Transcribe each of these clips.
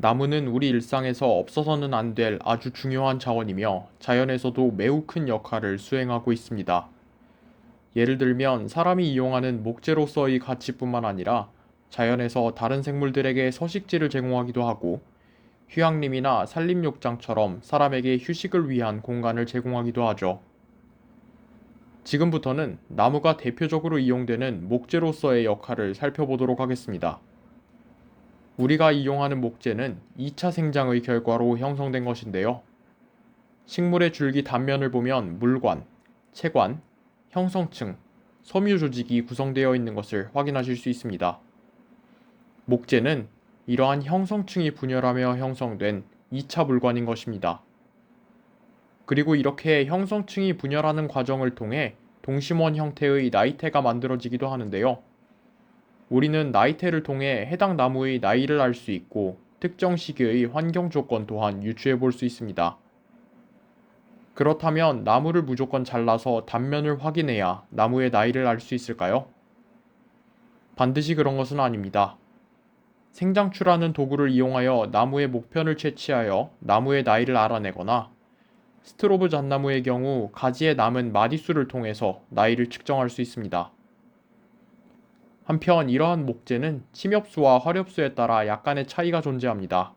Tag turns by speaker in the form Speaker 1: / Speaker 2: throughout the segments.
Speaker 1: 나무는 우리 일상에서 없어서는 안 될 아주 중요한 자원이며 자연에서도 매우 큰 역할을 수행하고 있습니다. 예를 들면 사람이 이용하는 목재로서의 가치뿐만 아니라 자연에서 다른 생물들에게 서식지를 제공하기도 하고 휴양림이나 산림욕장처럼 사람에게 휴식을 위한 공간을 제공하기도 하죠. 지금부터는 나무가 대표적으로 이용되는 목재로서의 역할을 살펴보도록 하겠습니다. 우리가 이용하는 목재는 2차 생장의 결과로 형성된 것인데요. 식물의 줄기 단면을 보면 물관, 채관, 형성층, 섬유 조직이 구성되어 있는 것을 확인하실 수 있습니다. 목재는 이러한 형성층이 분열하며 형성된 2차 물관인 것입니다. 그리고 이렇게 형성층이 분열하는 과정을 통해 동심원 형태의 나이테가 만들어지기도 하는데요. 우리는 나이테를 통해 해당 나무의 나이를 알 수 있고 특정 시기의 환경 조건 또한 유추해 볼 수 있습니다. 그렇다면 나무를 무조건 잘라서 단면을 확인해야 나무의 나이를 알 수 있을까요? 반드시 그런 것은 아닙니다. 생장추라는 도구를 이용하여 나무의 목편을 채취하여 나무의 나이를 알아내거나 스트로브 잣나무의 경우 가지에 남은 마디수를 통해서 나이를 측정할 수 있습니다. 한편 이러한 목재는 침엽수와 화렵수에 따라 약간의 차이가 존재합니다.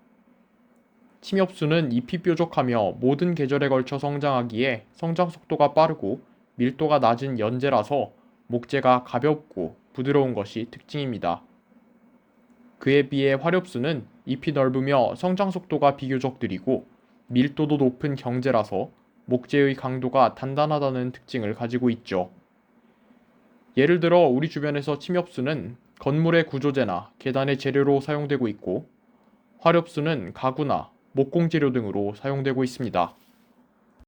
Speaker 1: 침엽수는 잎이 뾰족하며 모든 계절에 걸쳐 성장하기에 성장 속도가 빠르고 밀도가 낮은 연재라서 목재가 가볍고 부드러운 것이 특징입니다. 그에 비해 화렵수는 잎이 넓으며 성장 속도가 비교적 느리고 밀도도 높은 경재라서 목재의 강도가 단단하다는 특징을 가지고 있죠. 예를 들어 우리 주변에서 침엽수는 건물의 구조재나 계단의 재료로 사용되고 있고 화렵수는 가구나 목공 재료 등으로 사용되고 있습니다.